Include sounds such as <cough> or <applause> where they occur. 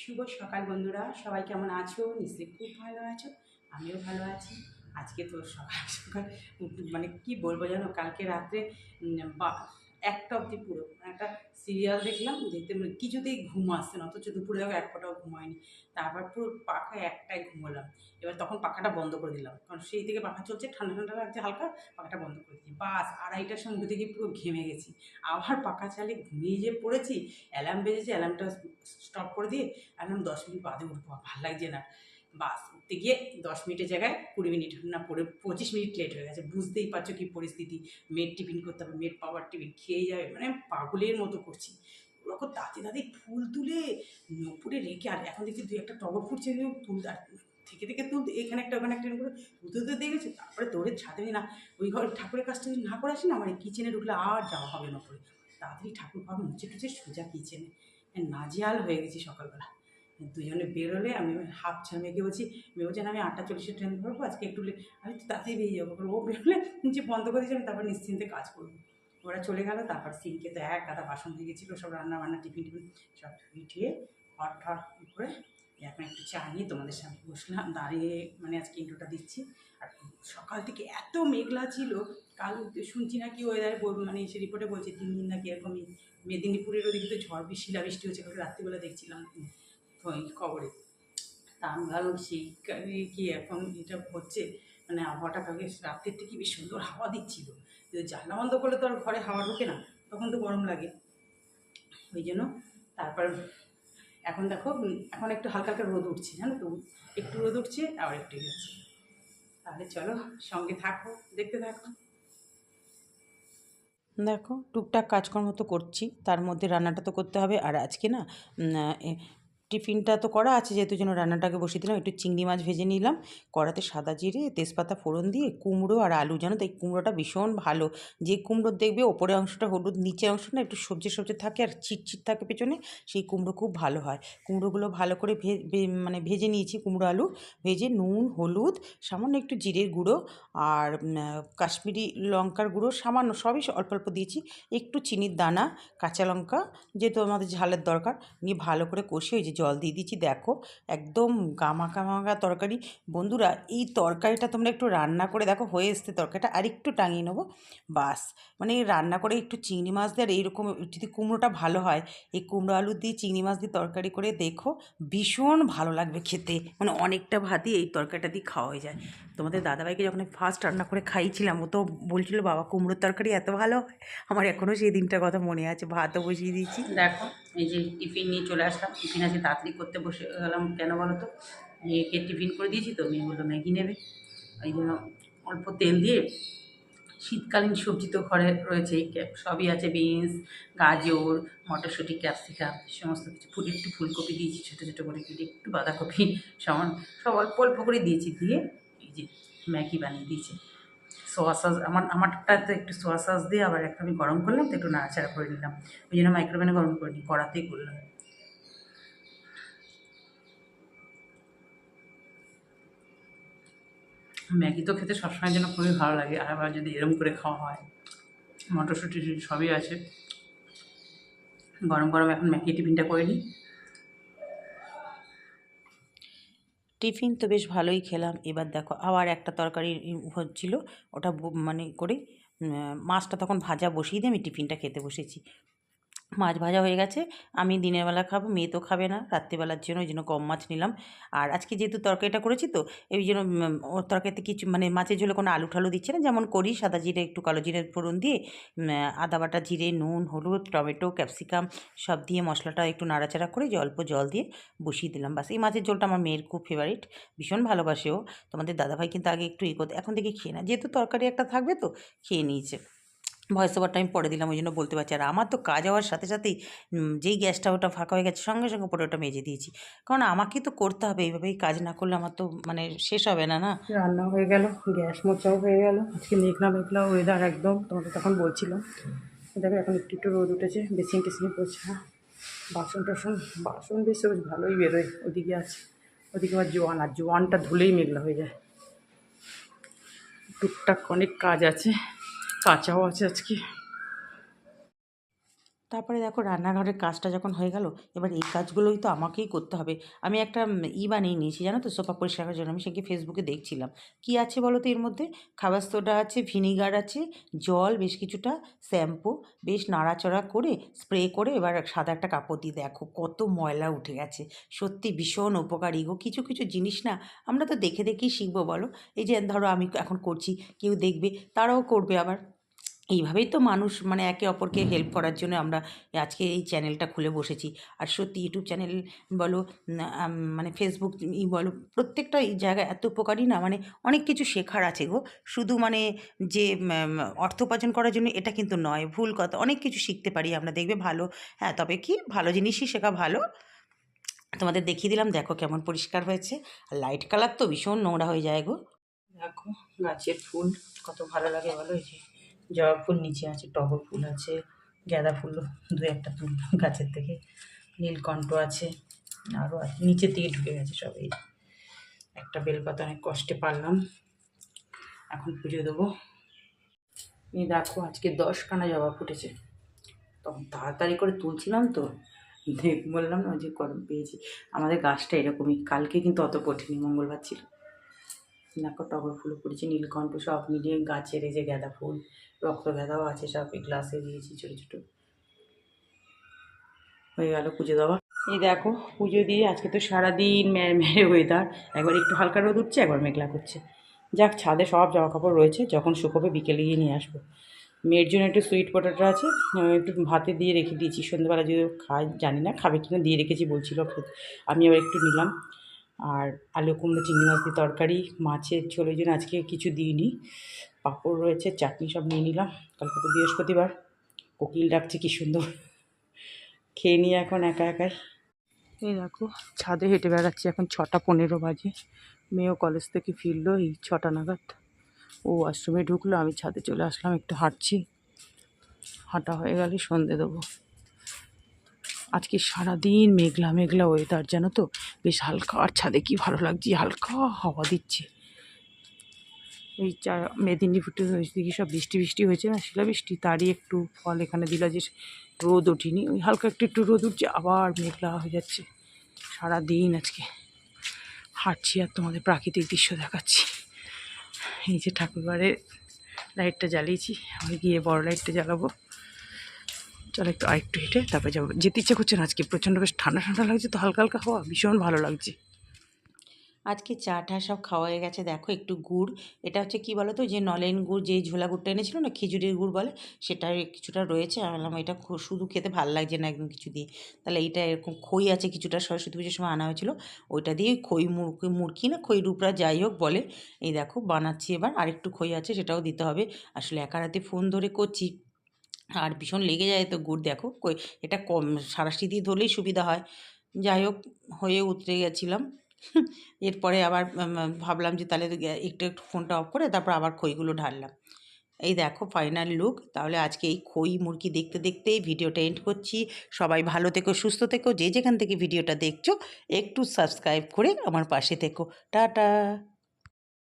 শুভ সকাল বন্ধুরা। সবাই কেমন আছো? নিশ্চয়ই খুব ভালো আছো। আমিও ভালো আছি। আজকে তো সকাল সকাল মানে কি বলব জানো? কালকে রাত্রে একটা অবধি পুরো। একটা সিরিয়াল দেখলাম, দেখতে মানে কিছুতেই ঘুম আসছে না, অথচ দুপুরে এক ফোটাও ঘুম হয়নি। তারপর পুরো পাখা একটাই ঘুমোলাম। এবার তখন পাখাটা বন্ধ করে দিলাম। কারণ সেই থেকে পাখা চলছে, ঠান্ডা ঠান্ডা লাগছে হালকা, পাখাটা বন্ধ করে দিচ্ছি বাস, আড়াইটার সঙ্গে থেকে পুরো ঘেমে গেছি। আবার পাখা চালিয়ে ঘুমিয়ে যে পড়েছি অ্যালার্ম বেজেছে অ্যালার্মটা স্টপ করে দিয়ে অ্যালার্ম দশ মিনিট বাদে উঠবো ভালো লাগছে না। বাস, উঠতে গিয়ে দশ মিনিটের জায়গায় কুড়ি মিনিট, না পরে পঁচিশ মিনিট লেট হয়ে গেছে। বুঝতেই পারছ কী পরিস্থিতি। মেড টিফিন করতে হবে মেড পাওয়ার টিফিন খেয়ে যাবে মানে পাগলের মতো করছি। ওরকম তাতে তাতে ফুল তুলে নপুরে রেখে, আর এখন দেখছি দুই একটা টগর ফুটছে তুল আর থেকে থেকে তুলতে, এখানে একটা ওখানে একটা করে তুলতে তুলতে দেখেছি তারপরে দৌড়ে ছাদে না, ওই ঘর ঠাকুরের কাজটা যদি না করে আসি না এই কিচেনে ঢুকলে আর যাওয়া হবে না পরে তাড়াতাড়ি ঠাকুর ঘর মুছে টুচে সোজা কিচেনে নাজিয়াল হয়ে গেছি সকালবেলা। দুজনে বেরোলে আমি হাফ মেয়েকে বলছি, মেয়ে বলছে, না, আমি আটটা চল্লিশে ট্রেন ধরবো, আজকে একটু। আমি তো তাড়াতাড়ি বেরিয়ে যাব। ও বেরোলে নিচে বন্ধ করে দিয়েছি, আমি তারপর নিশ্চিন্তে কাজ করব। ওরা চলে গেল, তারপর সিনকে তো এক গাদা বাসন হয়ে গেছিল, সব রান্না বান্না টিফিন টিফিন সব ধুয়ে ঠিয়ে হট ঠট করে এখন একটু চা নিয়ে তোমাদের সামনে বসলাম। দাঁড়িয়ে মানে আজকে ইন্ট্রোটা দিচ্ছি। আর সকাল থেকে এত মেঘলা ছিল, কাল শুনছি না কি ওয়েদার মানে সে রিপোর্টে বলছে তিন দিন নাকি এরকমই। মেদিনীপুরের ওদিকে তো ঝড়, বৃষ্টি, শিলাবৃষ্টি হচ্ছে, কালকে রাত্রিবেলা দেখছিলাম। খবরে। তা আমি ভাবলাম সেই কি এখন এটা হচ্ছে মানে আবহাওয়াটা কালকে রাত্রের থেকে বেশ সুন্দর হাওয়া দিচ্ছিল। কিন্তু জানলা বন্ধ করলে তো আর ঘরে হাওয়া ঢোকে না, তখন তো গরম লাগে। ওই জন্য তারপর এখন দেখো, এখন একটু হালকা হালকা রোদ উঠছে, জানো তো? একটু রোদ উঠছে, আবার একটু যাচ্ছে তাহলে চলো, সঙ্গে থাকো, দেখতে থাকো। দেখো, টুকটাক কাজকর্ম তো করছি, তার মধ্যে রান্নাটা তো করতে হবে। আর আজকে না টিফিনটা তো করা আছে, যেহেতু জন্য রান্নাটাকে বসিয়ে দিলাম, একটু চিংড়ি মাছ ভেজে নিলাম, কড়াতে সাদা জিরে, তেজপাতা ফোড়ন দিয়ে, কুমড়ো আর আলু জানো তো, এই কুমড়োটা ভীষণ ভালো। যে কুমড়োর দেখবে ওপরের অংশটা হলুদ, নিচের অংশটা একটু সবজি সবজি থাকে আর চিটচিট থাকে পেছনে, সেই কুমড়ো খুব ভালো হয়। কুমড়োগুলো ভালো করে মানে ভেজে নিয়েছি কুমড়ো আলু, ভেজে নুন, হলুদ, সামান্য একটু জিরের গুঁড়ো আর কাশ্মীরি লঙ্কার গুঁড়ো, সামান্য সবই অল্প অল্প দিয়েছি, একটু চিনির দানা, কাঁচা লঙ্কা, যেহেতু আমাদের ঝালের দরকার, নিয়ে ভালো করে কষে ওই যে জল দিয়ে দিচ্ছি। দেখো, একদম গামা মাখা তরকারি। বন্ধুরা, এই তরকারিটা তোমরা একটু রান্না করে দেখো, হয়ে এসছে তরকারিটা। আর একটু টাঙিয়ে নেব, বাস। মানে রান্না করে একটু চিংড়ি মাছ দিয়ে আর এইরকম যদি কুমড়োটা ভালো হয়, এই কুমড়ো আলু দিয়ে চিংড়ি মাছ দিয়ে তরকারি করে দেখো, ভীষণ ভালো লাগবে খেতে। মানে অনেকটা ভাতই এই তরকারিটা দিয়ে খাওয়া হয়ে যায়। তোমাদের দাদাভাইকে যখন ফার্স্ট রান্না করে খাইয়েছিলাম ও তো বলছিল, বাবা, কুমড়োর তরকারি এত ভালো হয়। আমার এখনও সেই দিনটার কথা মনে আছে, ভাতও বসিয়ে দিয়েছি। দেখো, এই যে টিফিন নিয়ে চলে আসলাম। টিফিন আছে, তাড়াতাড়ি করতে বসে গেলাম। কেন বলো তো? মেয়েকে টিফিন করে দিয়েছি তো, মেয়ে বলল, ম্যাগি নেবে। ওই জন্য অল্প তেল দিয়ে শীতকালীন সবজি তো ঘরে রয়েছে সবই আছে, বিনস, গাজর, মটরশুঁটি, ক্যাপসিকাম, সমস্ত কিছু। ফুল, একটু ফুলকপি দিয়েছি, ছোটো ছোটো করে কেটে একটু বাঁধাকপি সমান সব অল্প অল্প করে দিয়েছি। দিয়ে এই যে ম্যাগি বানিয়ে দিয়েছি। সোয়া সস আমার আমারটাতে একটু সোয়া সস দিয়ে আবার একটা আমি গরম করলাম, তো একটু নাড়াচাড়া করে নিলাম। ওই জন্য মাইক্রোওভেনে গরম করে নিই কড়াতেই করলাম। ম্যাগি তো খেতে সবসময়ের জন্য খুবই ভালো লাগে, আর আবার যদি এরম করে খাওয়া হয়, মটরশুঁটি সবই আছে। গরম গরম এখন ম্যাগি টিফিনটা করে নিই। টিফিন তো বেশ ভালোই খেলাম। এবার দেখো, আবার একটা তরকারি হচ্ছিল, ওটা মানে করে মাছটা তখন ভাজা বসিয়ে দিয়ে আমি টিফিনটা খেতে বসেছি। মাছ ভাজা হয়ে গেছে, আমি দিনের বেলা খাব, মেয়ে তো খাবে না, রাত্রিবেলার জন্য, ওই জন্য কম মাছ নিলাম। আর আজকে যেহেতু তরকারিটা করেছি তো, এই জন্য তরকারিতে কিছু মানে মাছের ঝোলে কোনো আলু ঠালু দিচ্ছে না, যেমন করি, সাদা জিরে, একটু কালো জিরে ফোড়ন দিয়ে আদা বাটা, জিরে, নুন, হলুদ, টমেটো, ক্যাপসিকাম, সব দিয়ে মশলাটা একটু নাড়াচাড়া করে অল্প জল দিয়ে বসিয়ে দিলাম। বাস, এই মাছের ঝোলটা আমার মেয়ের খুব ফেভারিট ভীষণ ভালোবাসে ও। তোমাদের দাদাভাই কিন্তু আগে একটু এগোতে, এখন থেকে খেয়ে না যেহেতু তরকারি একটা থাকবে তো, খেয়ে নিয়েছে। ভয়েস ওভারটা আমি পরে দিলাম ওই জন্য বলতে পারছি আর আমার তো কাজ হওয়ার সাথে সাথেই যেই গ্যাসটা ওটা ফাঁকা হয়ে গেছে, সঙ্গে সঙ্গে পরে ওটা মেজে দিয়েছি। কারণ আমাকে তো করতে হবে, এইভাবেই কাজ না করলে আমার তো মানে শেষ হবে না না? রান্না হয়ে গেল, গ্যাস মোচাও হয়ে গেল, আজকে মেঘলা মেঘলা ওয়েদার একদম, তোমাকে তখন বলছিলাম। দেখো, এখন একটু একটু রোদ উঠেছে, বেসিন টেসিন পড়ছে না বাসন টাসন, বাসন বেশ বেশ ভালোই বেরোয়, ওদিকে আছে ওদিকে আবার জোয়ান, আর জোয়ানটা ধুলেই মেঘলা হয়ে যায়। টুকটাক অনেক কাজ আছে। কাঁচাও আছে আজকে। তারপরে দেখো রান্নাঘরের কাজটা যখন হয়ে গেল, এবার এই কাজগুলোই তো আমাকেই করতে হবে। আমি একটা ই বানিয়ে নিয়েছি, জানো তো, সোফা পরিষ্কার জন্য। আমি সেকে ফেসবুকে দেখছিলাম। কি আছে বলো তো এর মধ্যে? খাবার সোডা আছে, ভিনিগার আছে, জল, বেশ কিছুটা শ্যাম্পু, বেশ নাড়াচড়া করে, স্প্রে করে এবার সাদা একটা কাপড় দিয়ে দেখো, কত ময়লা উঠে গেছে। সত্যি ভীষণ উপকারী গো। কিছু কিছু জিনিস না, আমরা তো দেখে দেখেই শিখব বলো। এই যে ধরো আমি এখন করছি, কেউ দেখবে, তারাও করবে আবার। এইভাবেই তো মানুষ মানে একে অপরকে হেল্প করার জন্য আমরা আজকে এই চ্যানেলটা খুলে বসেছি। আর সত্যি ইউটিউব চ্যানেল বলো মানে ফেসবুক ই বলো, প্রত্যেকটা এই জায়গায় এত উপকারী না মানে অনেক কিছু শেখার আছে গো। শুধু মানে যে অর্থ উপার্জন করার জন্য এটা কিন্তু নয়, ভুল কথা, অনেক কিছু শিখতে পারি আমরা, দেখবে ভালো। হ্যাঁ তবে কি, ভালো জিনিসই শেখা ভালো। তোমাদের দেখিয়ে দিলাম, দেখো কেমন পরিষ্কার হয়েছে। আর লাইট কালার তো ভীষণ নোংরা হয়ে যায় গো। দেখো, গাছের ফুল, কত ভালো লাগে বলো এই যে। জবা ফুল নিচে আছে, টগর ফুল আছে, গাঁদা ফুল, দু একটা ফুল গাছের থেকে, নীলকণ্ঠ আছে আরও আছে নিচের দিকে ঢুকে গেছে সব এই। একটা বেলপাতা অনেক কষ্টে পারলাম, এখন পুজো দেবো। এই দেখো, আজকে দশখানা জবা ফুটেছে। তখন তাড়াতাড়ি করে তুলছিলাম তো বললাম না যে গরম পেয়েছি। আমাদের গাছটা এরকমই, কালকে কিন্তু অত কঠিনি মঙ্গলবার ছিল। দেখো টগর ফুলও ফুটেছে নীলকণ্ঠ সব মিলিয়ে গাছের এই যে গাঁদা ফুল রক্ত গাঁদাও আছে সব এই গ্লাসে দিয়েছি ছোটো ছোটো। হয়ে গেল পুজো দেওয়া। এই দেখো পুজো দিয়ে আজকে তো সারাদিন মেরে মেরে ওয়েদার একবার একটু হালকা রোদ উঠছে একবার মেঘলা করছে। যাক ছাদে সব জামা কাপড় রয়েছে যখন শুকোবে বিকেলে গিয়ে নিয়ে আসব। মেয়ের জন্য একটু সুইট পটেটো আছে আহ, একটু ভাতে দিয়ে রেখে দিয়েছি সন্ধ্যেবেলা যদি খায় জানি না খাবে কিনা দিয়ে রেখেছি বলছিল আমি আবার একটু নিলাম। আর আলু কুমড়ো, চিংড়ি মাছ দিয়ে তরকারি, মাছের ঝোলের জন্য আজকে কিছু দিইনি। পাঁপড় রয়েছে, চাটনি সব নিয়ে নিলাম। কালকে তো বৃহস্পতিবার। কোকিল ডাকছে, কি সুন্দর। খেয়ে নিয়ে এখন একা একাই। এই দেখো, ছাদে হেঁটে বেড়াচ্ছি, এখন ছটা পনেরো বাজে। মেয়েও কলেজ থেকে ফিরলো, এই ছটা নাগাদ। ও আশ্রমে ঢুকলো, আমি ছাদে চলে আসলাম, একটু হাঁটছি। হাঁটা হয়ে গেলে সন্ধে দেবো। আজকে সারাদিন মেঘলা মেঘলা ওয়েদার জানো তো? বেশ হালকা, আর ছাদে কি ভালো লাগছে? হালকা হাওয়া দিচ্ছে। এই চা মেদিনীপুর দিকে সব বৃষ্টি বৃষ্টি হয়েছে না? শিলা বৃষ্টি, তারই একটু ফল এখানে দিল যে রোদ ওঠেনি। ওই হালকা একটু একটু রোদ উঠছে, আবার মেঘলা হয়ে যাচ্ছে। সারা দিন আজকে হাঁটছি আর তোমাদের প্রাকৃতিক দৃশ্য দেখাচ্ছি। এই যে ঠাকুরবাড়ির লাইটটা জ্বালিয়েছি, আমি গিয়ে বড় লাইটটা জ্বালাবো। চলো একটু আরেকটু হেঁটে তারপরে যাব। যেতে ইচ্ছে করছে না আজকে। প্রচণ্ড বেশ ঠান্ডা ঠান্ডা লাগছে, তো হালকা হালকা হওয়া, ভীষণ ভালো লাগছে। আজকে চা টা সব খাওয়া হয়ে গেছে, দেখো একটু গুড়। এটা হচ্ছে কি বলো তো যে নলেন গুড় যে ঝোলা গুড়টা এনেছিল না, খিচুড়ির গুড় বলে, সেটা কিছুটা রয়েছে। আমি বললাম এটা শুধু খেতে ভালো লাগছে না একদম কিছু দিয়ে। তাহলে এইটা এরকম খই আছে, কিছুটা সরস্বতী পুজোর সময় আনা হয়েছিল, ওইটা দিয়ে খই মুরকি মুরকি না, খই রূপরা যাই হোক বলে, এই দেখো বানাচ্ছি এবার। আরেকটু খই আছে, সেটাও দিতে হবে। আসলে একা রাতে ফোন ধরে করছি আর ভীষণ লেগে যায় তো গুড় দেখো, কই এটা কম সারাশি দিয়ে ধরলেই সুবিধা হয়। যাই হোক, হয়ে উতরে গেছিলাম। <laughs> এরপরে আবার ভাবলাম যে তাহলে একটু একটু ফোনটা অফ করে তারপর আবার খইগুলো ঢাললাম। এই দেখো ফাইনাল লুক তাহলে আজকে এই খই মুরগি দেখতে দেখতেই ভিডিওটা এন্ড করছি। সবাই ভালো থেকো, সুস্থ থেকো, যে যেখান থেকে ভিডিওটা দেখছ, একটু সাবস্ক্রাইব করে আমার পাশে থেকো। টাটা!